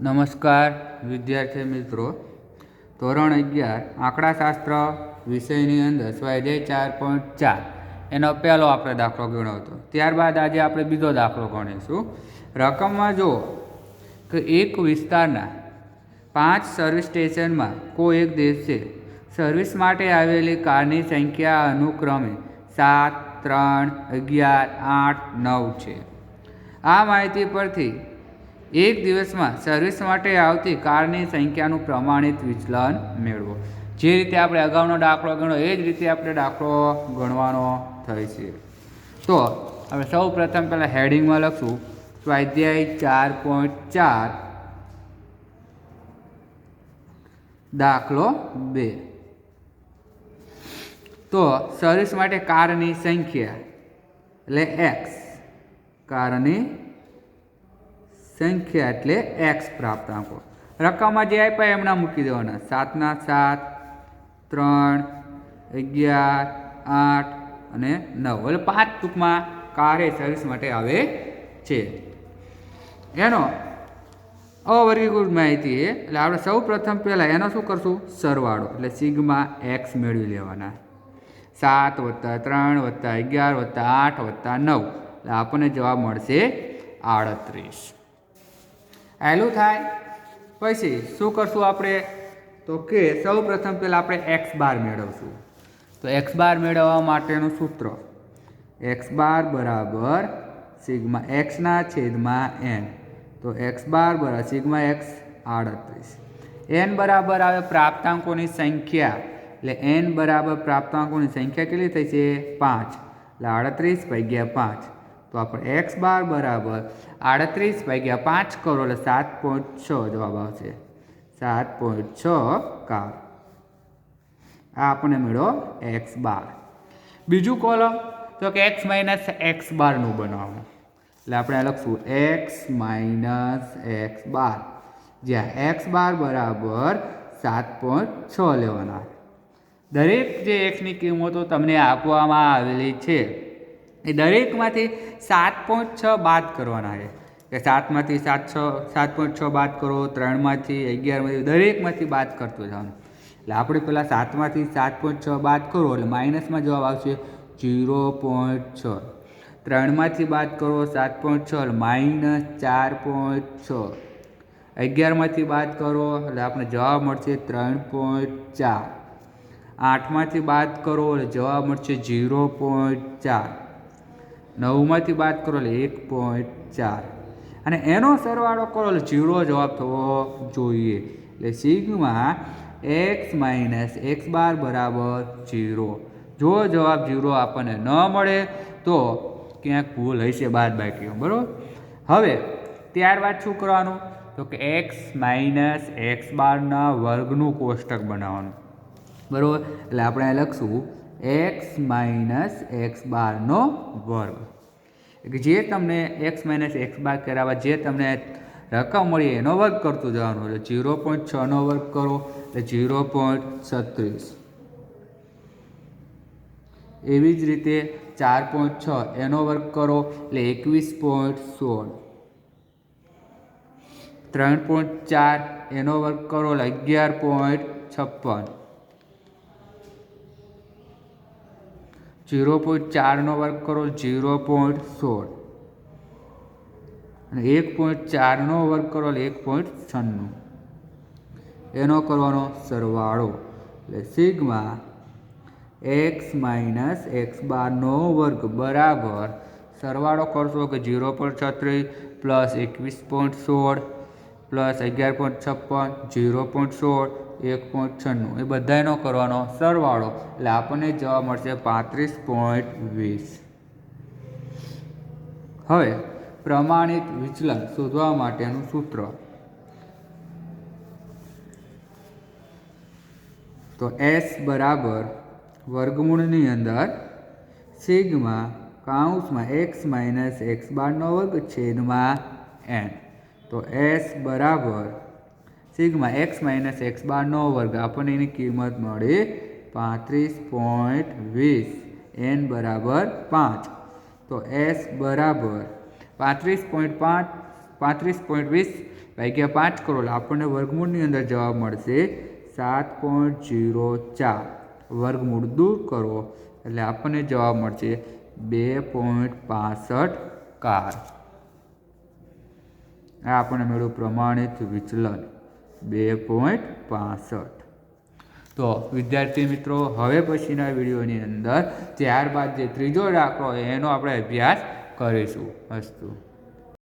નમસ્કાર, વિદ્યાર્થી મિત્રો. ધોરણ અગિયાર, આંકડાશાસ્ત્ર વિષયની અંદર સ્વાધ્યાય ચાર પોઈન્ટ ચાર. એનો પહેલો આપણે દાખલો ગણ્યો હતો. ત્યારબાદ આજે આપણે બીજો દાખલો ગણીશું. રકમમાં જુઓ કે એક વિસ્તારના પાંચ સર્વિસ સ્ટેશનમાં કોઈ એક દિવસે સર્વિસ માટે આવેલી કારની સંખ્યા અનુક્રમે સાત, ત્રણ, અગિયાર, આઠ, નવ છે. આ માહિતી પરથી એક દિવસમાં સર્વિસ માટે આવતી કારની સંખ્યાનું પ્રમાણિત વિચલન મેળવો. જે રીતે આપણે અગાઉનો દાખલો ગણો એ જ રીતે આપણે દાખલો ગણવાનો થાય છે. તો આપણે સૌ પ્રથમ પહેલાં હેડિંગમાં લખશું. સ્વાધ્યાય ચાર પોઈન્ટ ચાર. દાખલો બે. તો સર્વિસ માટે કારની સંખ્યા, એટલે એક્સ કારની સંખ્યા એટલે એક્સ પ્રાપ્તાંકો રકમમાં જે આપ્યા એમના મૂકી દેવાના. સાતના સાત, ત્રણ, અગિયાર, આઠ અને નવ. એટલે પાંચ ટૂંકમાં કારે સર્વિસ માટે આવે છે. એનો અવર્ગીકૃત માહિતી એટલે આપણે સૌ પ્રથમ પહેલાં એનો શું કરશું? સરવાળો. એટલે સિગ્મા એક્સ મેળવી લેવાના. સાત વત્તા ત્રણ વત્તા અગિયાર વત્તા આઠ વત્તા નવ. એટલે આપણને જવાબ મળશે આડત્રીસ. આયલું થાય? પછી શું કરશું આપણે? તો કે સૌ પ્રથમ પહેલાં આપણે એક્સ બાર મેળવશું. તો એક્સ બાર મેળવવા માટેનું સૂત્ર એક્સ બાર બરાબર સિગ્મા એક્સના છેદમાં એન તો એક્સ બાર બરાબર સિગ્મા એક્સ આડત્રીસ. એન બરાબર આવે પ્રાપ્તાંકોની સંખ્યા. એટલે એન બરાબર પ્રાપ્તાંકોની સંખ્યા કેટલી થઈ છે પાંચ. એટલે આડત્રીસ ભાગ્યા પાંચ. તો આપણે એક્સ બાર બરાબર આડત્રીસ ભાગ્યા પાંચ કરો એટલે સાત પોઈન્ટ છ જવાબ આવશે. સાત પોઈન્ટ છ કાર. આ આપણને મળ્યો એક્સ બાર. બીજું કોલમ તો કે એક્સ માઇનસ એક્સ બારનું બનાવવાનું એટલે આપણે લખશું એક્સ માઇનસ એક્સ બાર. જ્યાં એક્સ બાર બરાબર સાત પોઈન્ટ છ લેવાના. દરેક જે એક્સની કિંમતો તમને આપવામાં આવેલી છે. એ દરેકમાંથી સાત પોઈન્ટ છ બાદ કરવાના છે. કે સાતમાંથી સાત છ, સાત પોઈન્ટ છ બાદ કરો, ત્રણમાંથી અગિયારમાંથી દરેકમાંથી બાદ કરતો જવાનું એટલે આપણે પહેલાં સાતમાંથી સાત પોઈન્ટ છ બાદ કરો, એટલે માઇનસમાં જવાબ આવશે જીરો પોઈન્ટ છ. ત્રણમાંથી બાદ કરો સાત પોઈન્ટ છ, એટલે માઇનસ ચાર પોઈન્ટ છ. અગિયારમાંથી બાદ કરો, એટલે આપણે જવાબ મળશે ત્રણ પોઈન્ટ ચાર. આઠમાંથી બાદ કરો, એટલે જવાબ મળશે જીરો પોઈન્ટ ચાર. નવમાંથી બાદ કરો એટલે એક પોઈન્ટ ચાર. અને એનો સરવાળો કરો એટલે જીરો જવાબ થવો જોઈએ. એટલે sigma X minus X bar બરાબર જીરો જો જવાબ જીરો આપણને ન મળે, તો ક્યાંક ભૂલ હશે બાદ બાકીઓ બરાબર? હવે, ત્યારબાદ શું કરવાનું? તો કે એક્સ માઇનસ એક્સ બારના વર્ગનું કોષ્ટક બનાવવાનું. બરાબર? એટલે આપણે લખશું એક્સ માઇનસ એક્સ બારનો વર્ગ. જે તમને એક્સ માઇનસ એક્સ બાર કરાવવા, જે તમને રકમ મળી એનો વર્ગ કરતું જવાનું એટલે જીરો પોઈન્ટ છનો વર્ગ કરો, એટલે જીરો પોઈન્ટ છત્રીસ. એવી જ રીતે ચાર પોઈન્ટ છ એનો વર્ગ કરો, એટલે એકવીસ પોઈન્ટ સોળ. ત્રણ પોઈન્ટ ચાર એનો વર્ગ કરો, એટલે અગિયાર પોઈન્ટ છપ્પન. જીરો પોઈન્ટ ચારનો વર્ગ કરો જીરો પોઈન્ટ સોળ. અને એક પોઈન્ટ ચારનો વર્ગ કરો એક પોઈન્ટ છન્નું. એનો કરવાનો સરવાળો, એટલે સિગમાં એક્સ માઇનસ એક્સ બારનો વર્ગ બરાબર, સરવાળો કરશો કે જીરો પોઈન્ટ છત્રીસ પ્લસ એકવીસ પોઈન્ટ સોળ, પ્લસ અગિયાર પોઈન્ટ છપ્પન જીરો પોઈન્ટ સોળ એક પોઈન્ટ છન્નું. એ બધાનો કરવાનો સરવાળો. એટલે આપણને જવાબ મળશે પાંત્રીસ પોઈન્ટ વીસ. હવે, પ્રમાણિત વિચલન શોધવા માટેનું સૂત્ર. તો એસ બરાબર વર્ગમૂળની અંદર સિગ્મા કાઉન્સમાં એક્સ માઇનસ એક્સ બારનો વર્ગ છેદમાં એન. તો એસ બરાબર સિગ્મા એક્સ માઇનસ એક્સ બારનો વર્ગ. આપણને એની કિંમત મળે પાંત્રીસ પોઈન્ટ વીસ. એન બરાબર પાંચ. તો એસ બરાબર પાંત્રીસ પોઈન્ટ પાંચ, પાંત્રીસ પોઈન્ટ વીસ ભાગ્યા પાંચ કરોડ. આપણને વર્ગમૂળની અંદર જવાબ મળશે સાત પોઈન્ટ જીરો ચાર. વર્ગમૂળ દૂર કરો એટલે આપણને જવાબ મળશે બે પોઈન્ટ પાસઠ કાર. આ આપણે મેળવું પ્રમાણિત વિચલન. બે પોઈન્ટ પાસઠ. તો વિદ્યાર્થી મિત્રો, હવે પછીના વિડીયોની અંદર ત્યારબાદ જે ત્રીજો દાખલો એનો આપણે અભ્યાસ કરીશું. અસ્તુ.